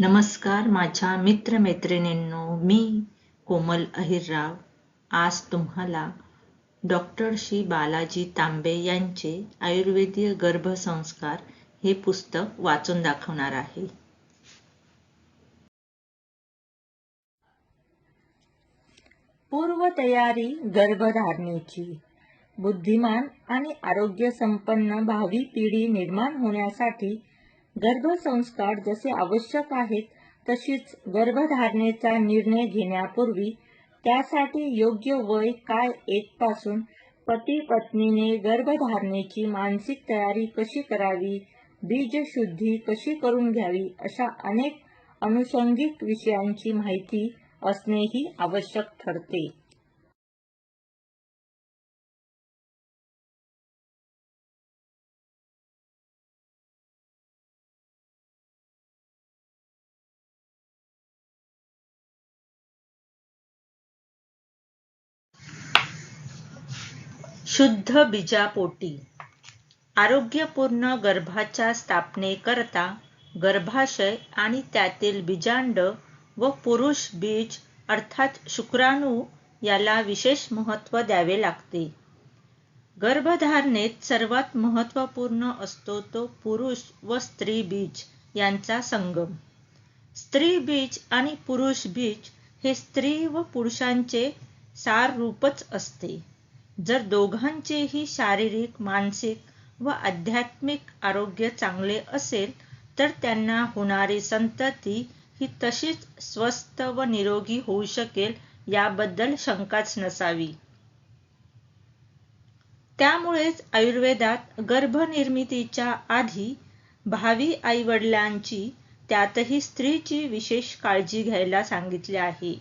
नमस्कार माझ्या मित्रमैत्रिणींनो मी कोमल अहिरराव. आज तुम्हाला डॉक्टर श्री बालाजी तांबे यांचे आयुर्वेदीय गर्भसंस्कार हे पुस्तक वाचून दाखवणार आहे. पूर्वतयारी गर्भधारणेची बुद्धिमान आणि आरोग्यसंपन्न भावी पिढी निर्माण होण्यासाठी गर्भसंस्कार जसे आवश्यक आहेत तशीच गर्भधारणेचा निर्णय घेण्यापूर्वी त्यासाठी योग्य वय काय येतपासून पती पत्नीने गर्भधारणेची मानसिक तयारी कशी करावी बीजशुद्धी कशी करून घ्यावी अशा अनेक अनुषंगिक विषयांची माहिती असणेही आवश्यक ठरते. शुद्ध बीजापोटी. आरोग्यपूर्ण गर्भाच्या स्थापनेकरता गर्भाशय आणि त्यातील बीजांड व पुरुष बीज अर्थात शुक्राणू याला विशेष महत्त्व द्यावे लागते. गर्भधारणेत सर्वात महत्त्वपूर्ण असतो तो पुरुष व स्त्री बीज यांचा संगम. स्त्री बीज आणि पुरुष बीज हे स्त्री व पुरुषांचे सार रूपच असते. जर दोघांचेही शारीरिक मानसिक व आध्यात्मिक आरोग्य चांगले असेल तर त्यांना होणारी संतती ही तशीच स्वस्थ व निरोगी होऊ शकेल याबद्दल शंकाच नसावी. त्यामुळेच आयुर्वेदात गर्भनिर्मितीच्या आधी भावी आईवडिलांची त्यातही स्त्रीची विशेष काळजी घ्यायला सांगितले आहे.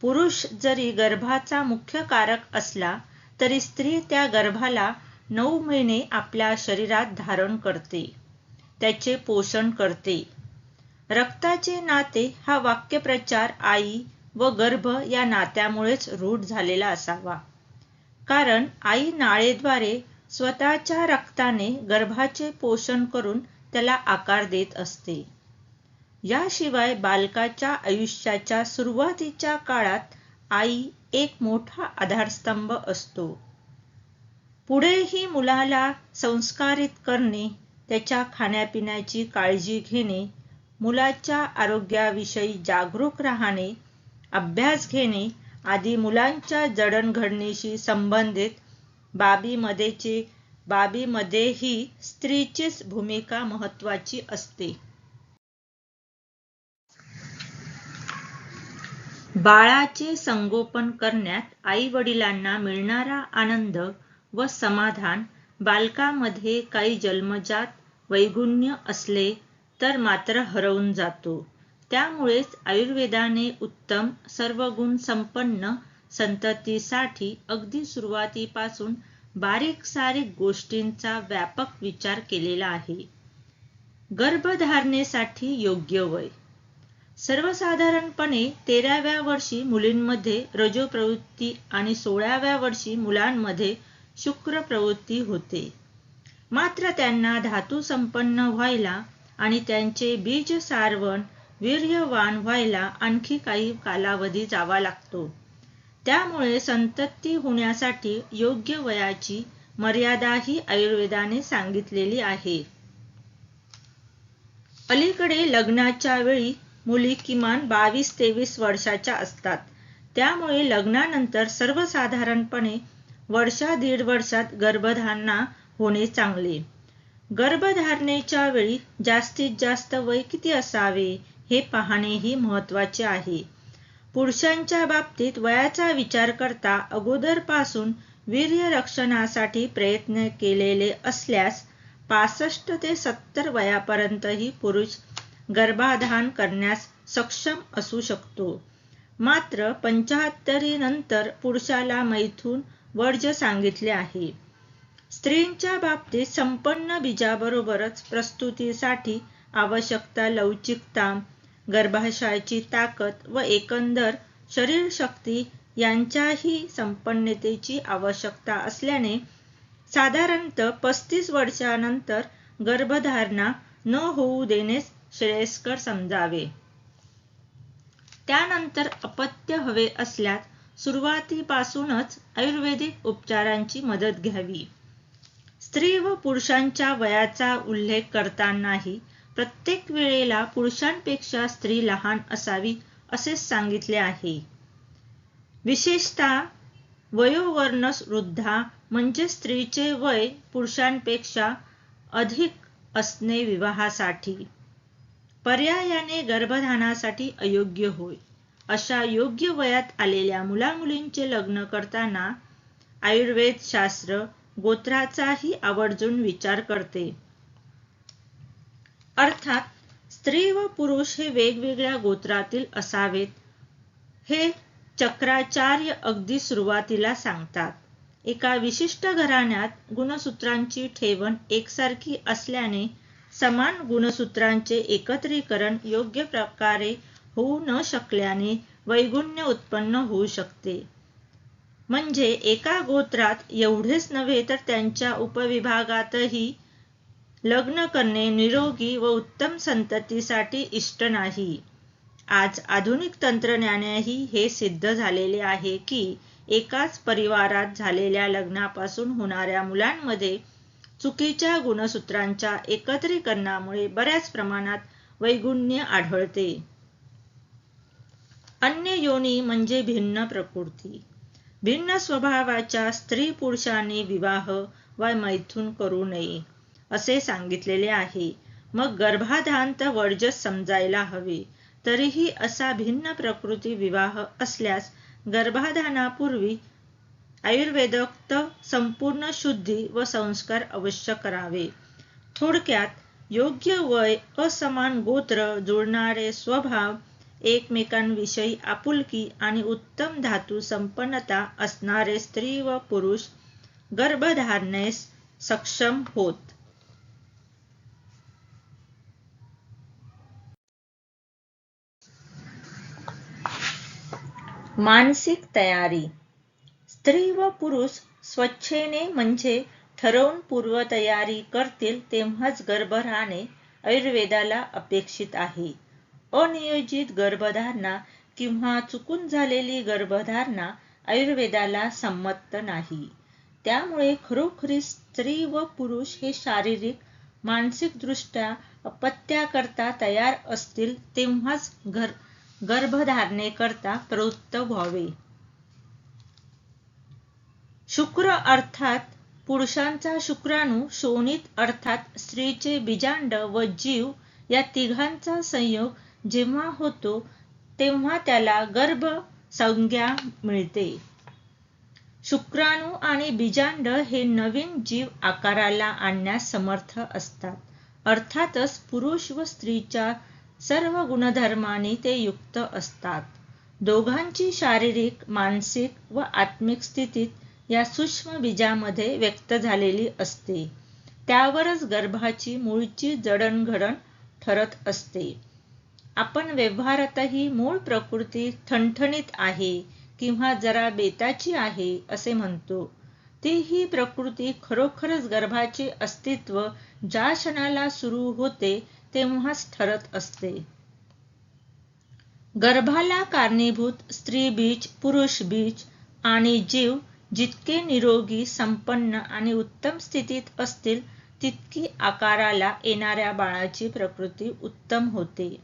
पुरुष जरी गर्भाचा मुख्य कारक असला तरी स्त्री त्या गर्भाला नऊ महिने आपल्या शरीरात धारण करते. त्याचे पोषण करते. रक्ताचे नाते हा वाक्यप्रचार आई व गर्भ या नात्यामुळेच रूढ झालेला असावा. कारण आई नाळेद्वारे स्वतःच्या रक्ताने गर्भाचे पोषण करून त्याला आकार देत असते. याशिवाय बालकाच्या आयुष्याच्या सुरुवातीच्या काळात आई एक मोठा आधारस्तंभ असतो. पुढेही मुलाला संस्कारित करणे त्याच्या खाण्यापिण्याची काळजी घेणे मुलाच्या आरोग्याविषयी जागरूक राहणे अभ्यास घेणे आदी मुलांच्या जडणघडणीशी संबंधित बाबीमध्येची बाबीमध्येही स्त्रीचीच भूमिका महत्त्वाची असते. बाळाचे संगोपन करण्यात आई वडिलांना मिळणारा आनंद व समाधान बालकामध्ये काही जन्मजात वैगुण्य असले तर मात्र हरवून जातो. त्यामुळेच आयुर्वेदाने उत्तम सर्व गुण संपन्न संततीसाठी अगदी सुरुवातीपासून बारीक सारीक गोष्टींचा व्यापक विचार केलेला आहे. गर्भधारणेसाठी योग्य वय. सर्वसाधारणपणे तेराव्या वर्षी मुलींमध्ये रजो प्रवृत्ती आणि सोळाव्या वर्षी मुलांमध्ये शुक्र प्रवृत्ती होते. मात्र त्यांना धातू संपन्न व्हायला आणि त्यांचे बीज सारवण वीर्यवान व्हायला आणखी काही कालावधी जावा लागतो. त्यामुळे संतती होण्यासाठी योग्य वयाची मर्यादाही आयुर्वेदाने सांगितलेली आहे. अलीकडे लग्नाच्या वेळी मुली किमान बावीस तेवीस वर्षाच्या असतात. त्यामुळे लग्नानंतर सर्वसाधारणपणे वर्षा दीड वर्षात गर्भधारणा होणे चांगले. गर्भधारणेच्या वेळी जास्तीत जास्त वय किती असावे हे पाहणेही महत्त्वाचे आहे. पुरुषांच्या बाबतीत वयाचा विचार करता अगोदरपासून वीर्य रक्षणासाठी प्रयत्न केलेले असल्यास पासष्ट ते सत्तर वयापर्यंतही पुरुष गर्भाधान करण्यास सक्षम असू शकतो. मात्र पंचाहत्तरी नंतर पुरुषाला मैथून वर्ज सांगितले आहे. स्त्रीच्या बाबतीत संपन्न बीजाबरोबरच प्रस्तुतीसाठी आवश्यकता लवचिकता गर्भाशयाची ताकद व एकंदर शरीरशक्ती यांच्याही संपन्नतेची आवश्यकता असल्याने साधारणतः पस्तीस वर्षानंतर गर्भधारणा न होऊ देणे श्रेयस्कर समजावे. त्यानंतर अपत्य हवे असल्यास सुरुवातीपासूनच आयुर्वेदिक उपचारांची मदत घ्यावी. स्त्री व पुरुषांच्या वयाचा उल्लेख करतानाही प्रत्येक वेळेला पुरुषांपेक्षा स्त्री लहान असावी असे सांगितले आहे. विशेषतः वयोवर्ण वृद्धा म्हणजे स्त्रीचे वय पुरुषांपेक्षा अधिक असणे विवाहासाठी. पर्यायाने गर्भधानासाठी अयोग्य होय. अशा योग्य वयात आलेल्या मुलामुलींचे लग्न करताना आयुर्वेद शास्त्र गोत्राचाही आवर्जून विचार करते. अर्थात स्त्री व पुरुष हे वेगवेगळ्या गोत्रातील असावेत हे चक्राचार्य अगदी सुरुवातीला सांगतात. एका विशिष्ट घराण्यात गुणसूत्रांची ठेवण एकसारखी असल्याने समान गुणसूत्रांचे एकत्रीकरण योग्य प्रकारे होऊ न शकल्याने वैगुण्य उत्पन्न होऊ शकते. म्हणजे एका गोत्रात एवढेच नव्हे तर त्यांच्या उपविभागातही लग्न करणे निरोगी व उत्तम संततीसाठी इष्ट नाही. आज आधुनिक तंत्रज्ञानेही हे सिद्ध झालेले आहे की एकाच परिवारात झालेल्या लग्नापासून होणाऱ्या मुलांमध्ये चुकीच्या गुणसूत्रांच्या एकत्रीकरणामुळे बऱ्याच प्रमाणात वैगुण्य आढळते. अन्य योनी म्हणजे भिन्न प्रकृती. भिन्न स्वभावाच्या स्त्री पुरुषाने विवाह व मैथून करू नये असे सांगितलेले आहे. मग गर्भाधांत तर वर्जस समजायला हवे तरीही असा भिन्न प्रकृती विवाह असल्यास गर्भाधानापूर्वी आयुर्वेदोक्त संपूर्ण शुद्धी व संस्कार अवश्य करावे. थोडक्यात योग्य वय असमान गोत्र जुळणारे स्वभाव एकमेकांविषयी आपुलकी आणि उत्तम धातू संपन्नता असणारे स्त्री व पुरुष गर्भधारणेस सक्षम होत. मानसिक तयारी स्त्री व पुरुष स्वच्छेने म्हणजे ठरवून पूर्वतयारी करतील तेव्हाच गर्भ राहणे आयुर्वेदाला अपेक्षित आहे. अनियोजित गर्भधारणा किंवा चुकून झालेली गर्भधारणा आयुर्वेदाला संमत नाही. त्यामुळे खरोखरी स्त्री व पुरुष हे शारीरिक मानसिकदृष्ट्या अपत्याकरता तयार असतील तेव्हाच घर गर्भधारणेकरता प्रवृत्त व्हावे. शुक्र अर्थात पुरुषांचा शुक्राणू शोणित अर्थात स्त्रीचे बीजांड व जीव या तिघांचा संयोग जेव्हा होतो तेव्हा त्याला गर्भ संज्ञा मिळते. शुक्राणू आणि बीजांड हे नवीन जीव आकाराला आणण्यास समर्थ असतात. अर्थातच पुरुष व स्त्रीच्या सर्व गुणधर्माने ते युक्त असतात. दोघांची शारीरिक मानसिक व आत्मिक स्थितीत या सूक्ष्म बीजामध्ये व्यक्त झालेली असते. त्यावरच गर्भाची मूळची जडणघडण ठरत असते. आपण व्यवहारातही मूळ प्रकृती ठणठणीत आहे किंवा जरा बेताची आहे असे म्हणतो. ती ही प्रकृती खरोखरच गर्भाचे अस्तित्व ज्या क्षणाला सुरू होते तेव्हाच ठरत असते. गर्भाला कारणीभूत स्त्री बीज पुरुष बीज आणि जीव जितके निरोगी संपन्न आणि उत्तम स्थितीत असतील तितकी आकाराला येणाऱ्या बाळाची प्रकृती उत्तम होते.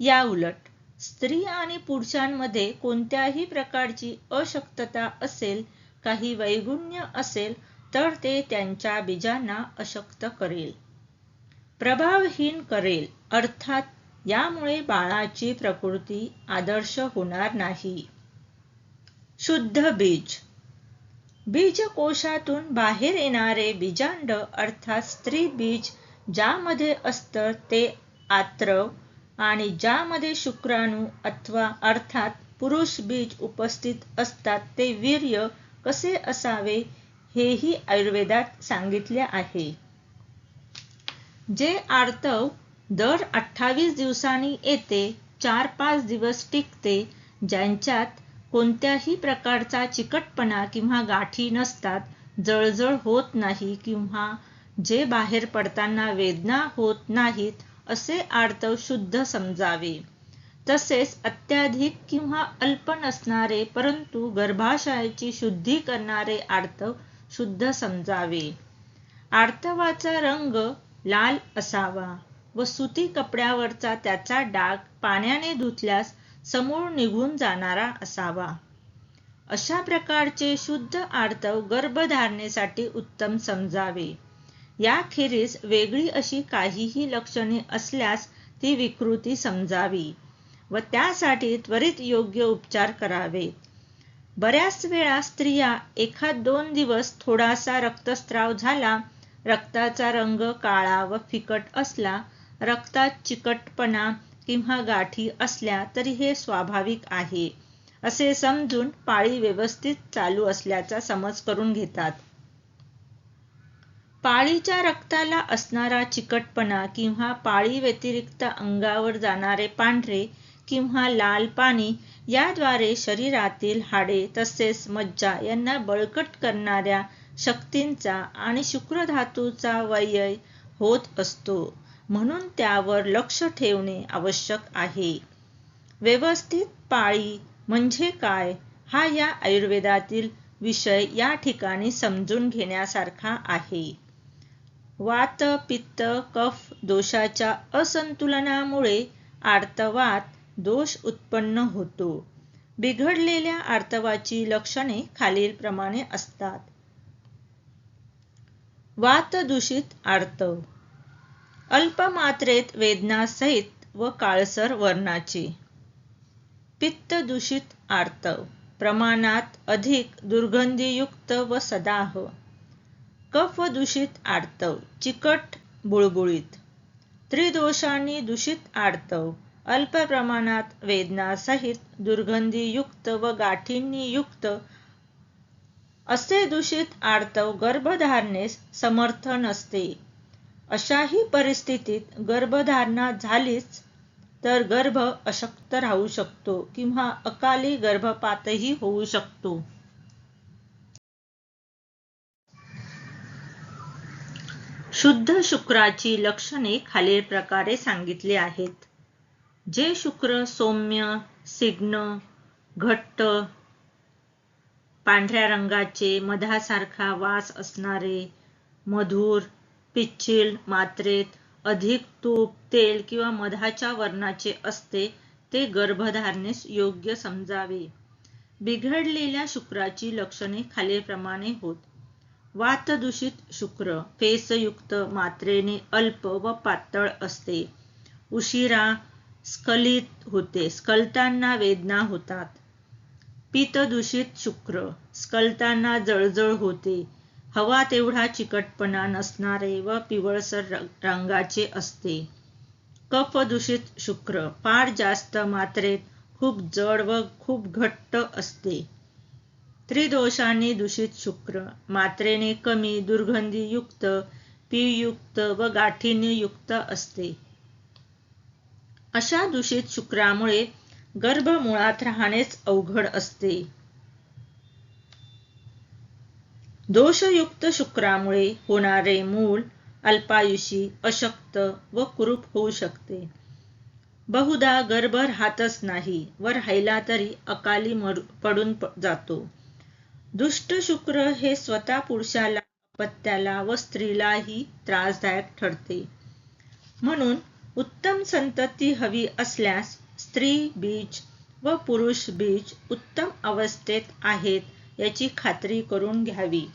या उलट स्त्री आणि पुरुषांमध्ये कोणत्याही प्रकारची अशक्तता असेल काही वैगुण्य असेल तर ते त्यांच्या बीजांना अशक्त करेल. प्रभावहीन करेल अर्थात यामुळे बाळाची प्रकृती आदर्श होणार नाही. शुद्ध बीज बीजकोशातून बाहेर येणारे बीजांड अर्थात स्त्री बीज ज्यामध्ये असतं ते आत्रव आणि ज्यामध्ये शुक्राणू अथवा अर्थात पुरुष बीज उपस्थित असतात ते वीर्य कसे असावे हेही आयुर्वेदात सांगितले आहे. जे आर्तव दर अठ्ठावीस दिवसांनी येते चार पाच दिवस टिकते ज्यांच्यात कोणत्याही प्रकारचा चिकटपणा किंवा गाठी नसतात जळजळ होत नाही किंवा जे बाहेर पडताना वेदना होत नाहीत असे आर्तव शुद्ध समजावे. तसेच अत्याधिक किंवा अल्प नसणारे परंतु गर्भाशयाची शुद्धी करणारे आर्तव शुद्ध समजावे. आर्तवाचा रंग लाल असावा व सुती कपड्यावरचा त्याचा डाग पाण्याने धुतल्यास समोर निघून जाणारा असावा. अशा प्रकारचे शुद्ध आर्तव गर्भधारणेसाठी उत्तम समजावे. याखेरीज वेगळी अशी काहीही लक्षणे असल्यास ती विकृती समजावी व त्यासाठी त्वरित योग्य उपचार करावेत बऱ्याच वेळा स्त्रिया एखाद दोन दिवस थोडासा रक्तस्राव झाला रक्ताचा रंग काळा व फिकट असला रक्तात चिकटपणा किंवा गाठी असल्या तरी हे स्वाभाविक आहे. असे समजून पाळी व्यवस्थित चालू असल्याचा समज करून घेतात. पाळीच्या रक्ताला असणारा चिकटपणा किंवा पाळी व्यतिरिक्त अंगावर जाणारे पांढरे किंवा लाल पाणी याद्वारे शरीरातील हाडे तसेच मज्जा यांना बळकट करणाऱ्या शक्तींचा आणि शुक्रधातूचा व्यय होत असतो. म्हणून त्यावर लक्ष ठेवणे आवश्यक आहे. व्यवस्थित पाळी म्हणजे काय? हा या आयुर्वेदातील विषय या ठिकाणी समजून घेण्यासारखा आहे. वात पित्त कफ दोषाच्या असंतुलनामुळे आर्तवात दोष उत्पन्न होतो. बिघडलेल्या आर्तवाची लक्षणे खालीलप्रमाणे असतात. वात दूषित आर्तव अल्पमात्रेत वेदनासहित व काळसर वर्णाची. पित्त दूषित आर्तव प्रमाणात अधिक दुर्गंधीयुक्त व सदाह. कफदूषित आर्तव चिकट बुळबुळीत. त्रिदोषांनी दूषित आर्तव अल्प प्रमाणात वेदनासहित दुर्गंधीयुक्त व गाठींनी युक्त असे दूषित आर्तव गर्भधारणेस समर्थ नसते. अशाही परिस्थितीत गर्भधारणा झालीच तर गर्भ अशक्त राहू शकतो किंवा अकाली गर्भपातही होऊ शकतो. शुद्ध शुक्राची लक्षणे खालील प्रकारे सांगितली आहेत. जे शुक्र सौम्य सिग्न घट्ट पांढऱ्या रंगाचे मधासारखा वास असणारे मधुर पिच्छिल मात्रेत अधिक तूप तेल किंवा मधाच्या वर्णाचे असते ते गर्भधारणेस योग्य समजावे. बिघडलेल्या शुक्राची लक्षणे खालीलप्रमाणे होत. वातदूषित शुक्र फेसयुक्त मात्रेने अल्प व पातळ असते. उशिरा स्खलित होते स्खलताना वेदना होतात. पितदूषित शुक्र स्खलताना जळजळ होते. हवा तेवढा चिकटपणा नसणारे व पिवळसर रंगाचे असते. कफदूषित शुक्र फार जास्त मात्रेत खूप जड व खूप घट्ट असते. त्रिदोषांनी दूषित शुक्र मात्रेने कमी दुर्गंधीयुक्त पियुक्त व गाठीने युक्त असते. अशा दूषित शुक्रामुळे गर्भ मुळात राहणेच अवघड असते. दोषयुक्त शुक्रामुळे होणारे मूल अल्पायुषी अशक्त व कुरूप होऊ शकते. बहुधा गर्भ राहतच नाही व राहिला तरी अकाली पडून जातो. दुष्ट शुक्र हे स्वतः पुरुषाला पत्याला व स्त्रीलाही त्रासदायक ठरते. म्हणून उत्तम संतती हवी असल्यास स्त्री बीज व पुरुष बीज उत्तम अवस्थेत आहेत याची खात्री करून घ्यावी.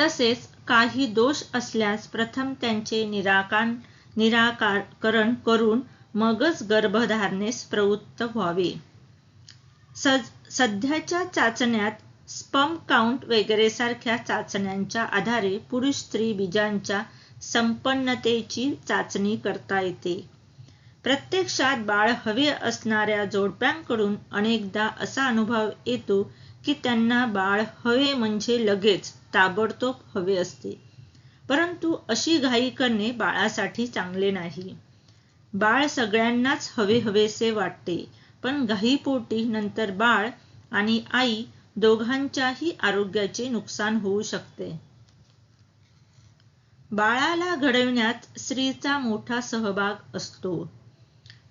तसेच काही दोष असल्यास प्रथम त्यांचे निराकार निराकरण करून मगच गर्भधारणेस प्रवृत्त व्हावे. सध्याच्या चाचण्यात स्पम काउंट वगैरे सारख्या चाचण्यांच्या आधारे पुरुष स्त्री बीजांच्या संपन्नतेची चाचणी करता येते. प्रत्यक्षात बाळ हवे असणाऱ्या जोडप्यांकडून अनेकदा असा अनुभव येतो की त्यांना बाळ हवे म्हणजे लगेच ताबडतोब हवे असते. परंतु अशी घाई करणे बाळासाठी चांगले नाही. बाळ सगळ्यांनाच हवे हवेसे वाटते पण घाईपोटी नंतर बाळ आणि आई दोघांच्याही आरोग्याचे नुकसान होऊ शकते. बाळाला घडविण्यात स्त्रीचा मोठा सहभाग असतो.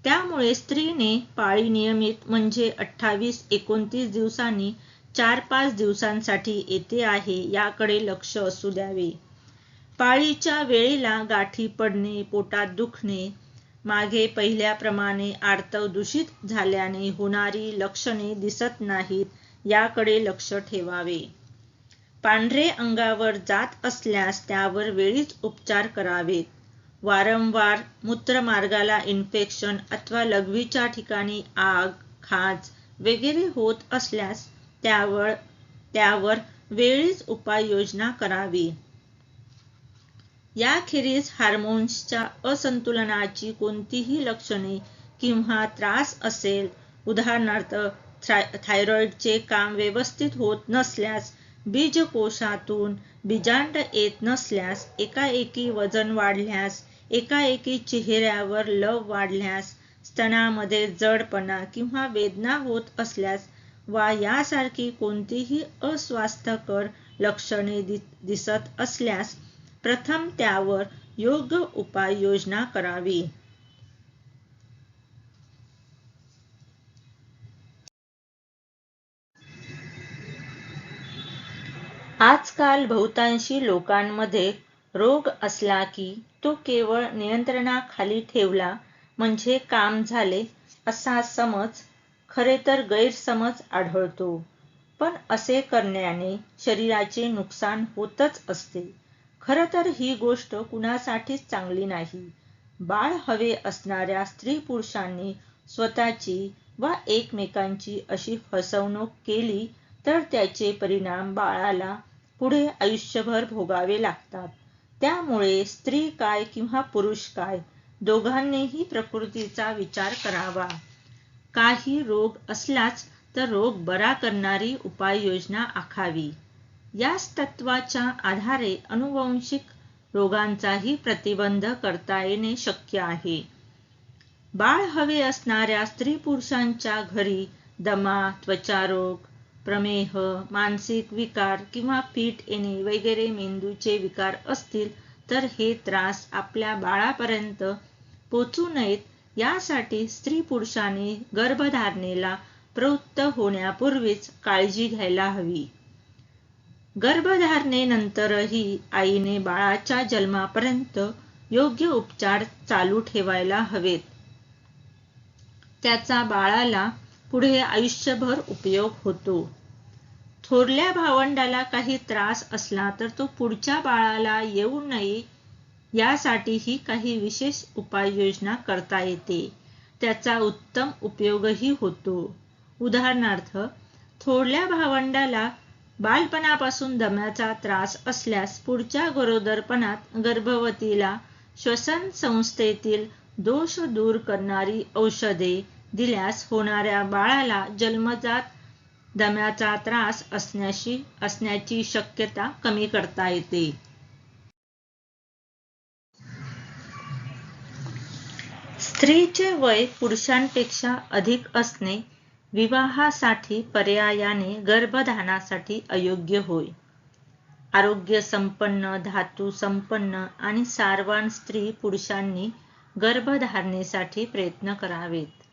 त्यामुळे स्त्रीने पाळी नियमित म्हणजे अठ्ठावीस एकोणतीस दिवसांनी चार पाच दिवसांसाठी येते आहे याकडे लक्ष असू द्यावे. पाळीच्या वेळेला गाठी पडणे पोटात दुखणे मागे पहिल्याप्रमाणे आर्तव दूषित झाल्याने होणारी लक्षणे दिसत नाहीत याकडे लक्ष ठेवावे. पांढरे अंगावर जात असल्यास त्यावर वेळीच उपचार करावेत. वारंवार मूत्रमार्गाला इन्फेक्शन अथवा लघवीच्या ठिकाणी आग खाज वगैरे होत असल्यास त्यावर त्यावर वेळीच उपाययोजना करावी. याखेरीज हार्मोन्सच्या असंतुलनाची कोणतीही लक्षणे किंवा त्रास असेल उदाहरणार्थ थायरॉइडचे काम व्यवस्थित होत नसल्यास बीजकोशातून बीजांड येत नसल्यास एकाएकी वजन वाढल्यास एकाएकी चेहऱ्यावर लव वाढल्यास स्तनामध्ये जडपणा किंवा वेदना होत असल्यास वा यासारखी कोणतीही अस्वास्थ्यकर लक्षणे दिसत असल्यास प्रथम त्यावर योग्य उपाययोजना करावी. आजकाल बहुतांशी लोकांमध्ये रोग असला की तो केवळ नियंत्रणाखाली ठेवला म्हणजे काम झाले असा समज खरे तर गैरसमज आढळतो. पण असे करण्याने शरीराचे नुकसान होतच असते. खरं तर ही गोष्ट कुणासाठीच चांगली नाही. बाळ हवे असणाऱ्या स्त्री पुरुषांनी स्वतःची वा एकमेकांची अशी फसवणूक केली तर त्याचे परिणाम बाळाला पुढे आयुष्यभर भोगावे लागतात. त्यामुळे स्त्री काय किंवा पुरुष काय दोघांनीही प्रकृतीचा विचार करावा. काही रोग असलाच तर रोग बरा करणारी उपाययोजना आखावी. याच तत्वाच्या आधारे अनुवंशिक रोगांचाही प्रतिबंध करता येणे शक्य आहे. बाळ हवे असणाऱ्या स्त्री पुरुषांच्या घरी दमा त्वचारोग प्रमेह मानसिक विकार किंवा पीठ येणे वगैरे मेंदूचे विकार असतील तर हे त्रास आपल्या बाळापर्यंत पोचू नयेत यासाठी स्त्री पुरुषाने गर्भधारणेला प्रवृत्त होण्यापूर्वीच काळजी घ्यायला हवी. गर्भधारणेनंतरही आईने बाळाच्या जन्मापर्यंत योग्य उपचार चालू ठेवायला हवेत. त्याचा बाळाला पुढे आयुष्यभर उपयोग होतो. थोरल्या भावंडाला काही त्रास असला तर तो पुढच्या बाळाला येऊ नये यासाठीही काही विशेष उपाययोजना करता येते. त्याचा उत्तम उपयोगही होतो. उदाहरणार्थ थोरल्या भावंडाला बालपणापासून दम्याचा त्रास असल्यास पुढच्या गरोदरपणात गर्भवतीला श्वसन संस्थेतील दोष दूर करणारी औषधे दिल्यास होणाऱ्या बाळाला जन्मजात दम्याचा त्रास असण्याशी असण्याची शक्यता कमी करता येते. स्त्रीचे वय पुरुषांपेक्षा अधिक असणे विवाहासाठी पर्यायाने गर्भधानासाठी अयोग्य होय. आरोग्य संपन्न धातू संपन्न आणि सारवान स्त्री पुरुषांनी गर्भधारणेसाठी प्रयत्न करावेत.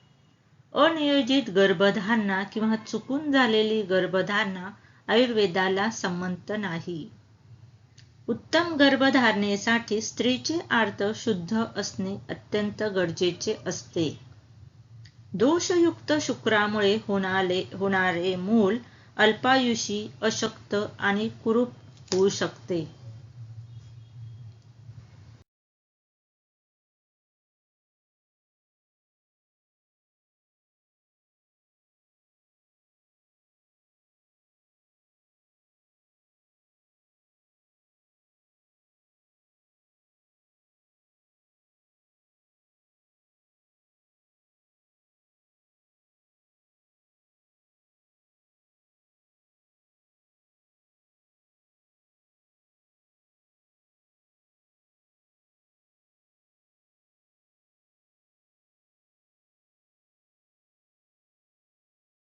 अनियोजित गर्भधारणा किंवा चुकून झालेली गर्भधारणा आयुर्वेदाला संमत नाही. उत्तम गर्भधारणेसाठी स्त्रीचे आर्त शुद्ध असणे अत्यंत गरजेचे असते. दोषयुक्त शुक्रामुळे होणारे होणारे मूल अल्पायुषी अशक्त आणि कुरूप होऊ शकते.